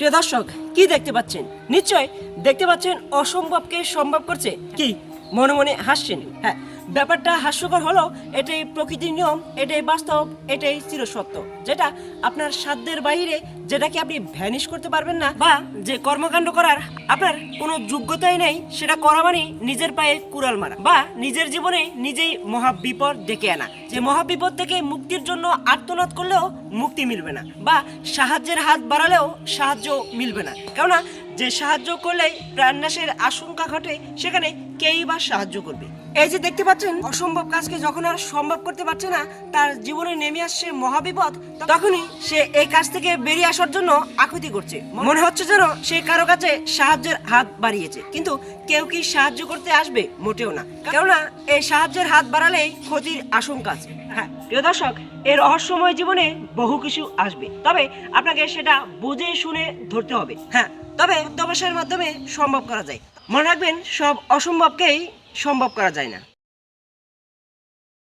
প্রিয় দর্শক, কি দেখতে পাচ্ছেন? নিশ্চয় দেখতে পাচ্ছেন অসম্ভবকে সম্ভব করছে কি? মনে মনে হাসছেন। হ্যাঁ ব্যাপারটা হাস্যকর হলো, এটাই প্রকৃতির নিয়ম, এটাই বাস্তব, এটাই চিরসত্য। যেটা আপনার সাধ্যের বাইরে, যেটাকে আপনি ভ্যানিশ করতে পারবেন না, বা যে কর্মকাণ্ড করার আপনার কোনো যোগ্যতাই নেই, সেটা করা মানে নিজের পায়ে কুড়াল মারা, বা নিজের জীবনে নিজেই মহাবিপদ ডেকে আনা। যে মহাবিপদ থেকে মুক্তির জন্য আর্তনাদ করলেও মুক্তি মিলবে না, বা সাহায্যের হাত বাড়ালেও সাহায্য মিলবে না। কেননা যে সাহায্য করলে প্রাণনাশের আশঙ্কা ঘটে, সেখানে কেই বা সাহায্য করবে? এই যে দেখতে পাচ্ছেন, অসম্ভব কাজকে যখন আর সম্ভব করতে পারছে না, তার জীবনে নেমে আসছে মহাবিপদ, তখনই সে এই কাজ থেকে বেরিয়ে আসার জন্য আকুতি করছে। মনে হচ্ছে যেন সে কারও কাছে সাহায্যের হাত বাড়িয়েছে, কিন্তু কেউ কি সাহায্য করতে আসবে? মোটেও না। কেননা, এই সাহায্যের হাত বাড়ালেই ক্ষতির আশঙ্কা আছে। হ্যাঁ প্রিয় দর্শক এর রহস্যময় জীবনে বহু কিছু আসবে, তবে আপনাকে সেটা বুঝে শুনে ধরতে হবে। হ্যাঁ তবে তপস্যার মাধ্যমে সম্ভব করা যায়। মনে রাখবেন সব অসম্ভবকেই সম্ভব করা যায় না।